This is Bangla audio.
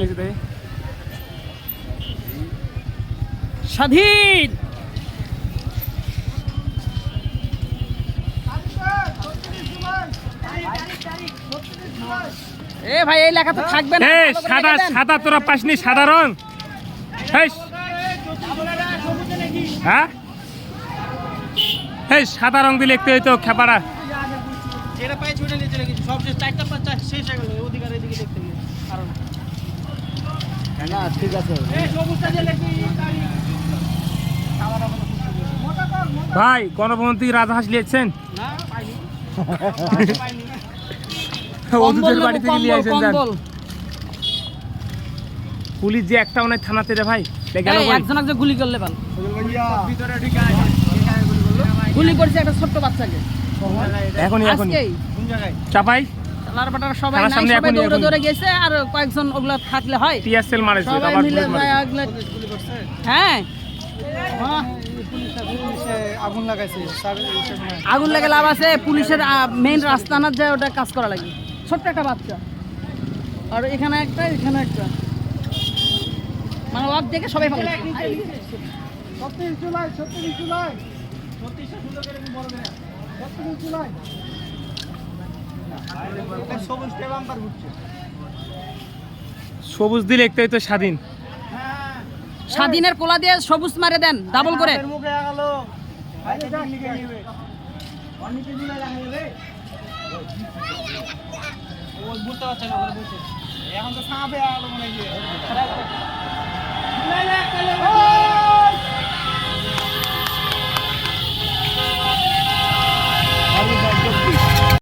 লেগেছে তাই স্বাধীন! এ ভাই এই লেখা তো থাকবে না। সাদা সাদা তোরা পাসনি সাদা রং? হ্যাঁ? হেই সাদা রং দিয়ে লিখতে হইতো খেপাড়া। যেটা পাই ছুটে নিয়ে সব শেষ চারটা পাঁচ চার শেষ হয়ে গেল অধিকার ঠিক আছে। এই সবুজটা যে লেখি ভাই গণপন্থী রাজহাঁস লিয়েছেন? না পাইনি। পাইনি ওদের বাড়ি থেকে নিয়ে আসেন পুলিশ যে একটাও নাই থানাতে রে ভাই? একজনকে যে গুলি করলে আছে গুলি করছে একটা ছোট্ট বাচ্চাকে। এখনই এখনই। আজকেই। কোন জায়গায় চাপাই। লার পাটার সবাই নাই সবাই দৌড়ে দৌড়ে গেছে আর কয়েকজন ওগুলো থাকলে হয়। টিএসএল মারেছে সবাই মিলে হ্যাঁ। হ্যাঁ আগুন লেগে লাভ আছে পুলিশের মেইন রাস্তা না যায় ওটা কাজ করা লাগে। ছোট্ট একটা বাচ্চা। আর এখানে একটা এখানে একটা। মানে ওয়াক দেখে সবাই ভালো। সত্যি একটু সত্যি চুলাই সবুজ দিলে লিখতে হইতো স্বাধীন হ্যাঁ স্বাধীনের কোলা দিয়ে সবুজ মারে দেন ডাবল করে এখন তো সাপে আলো মনে হয়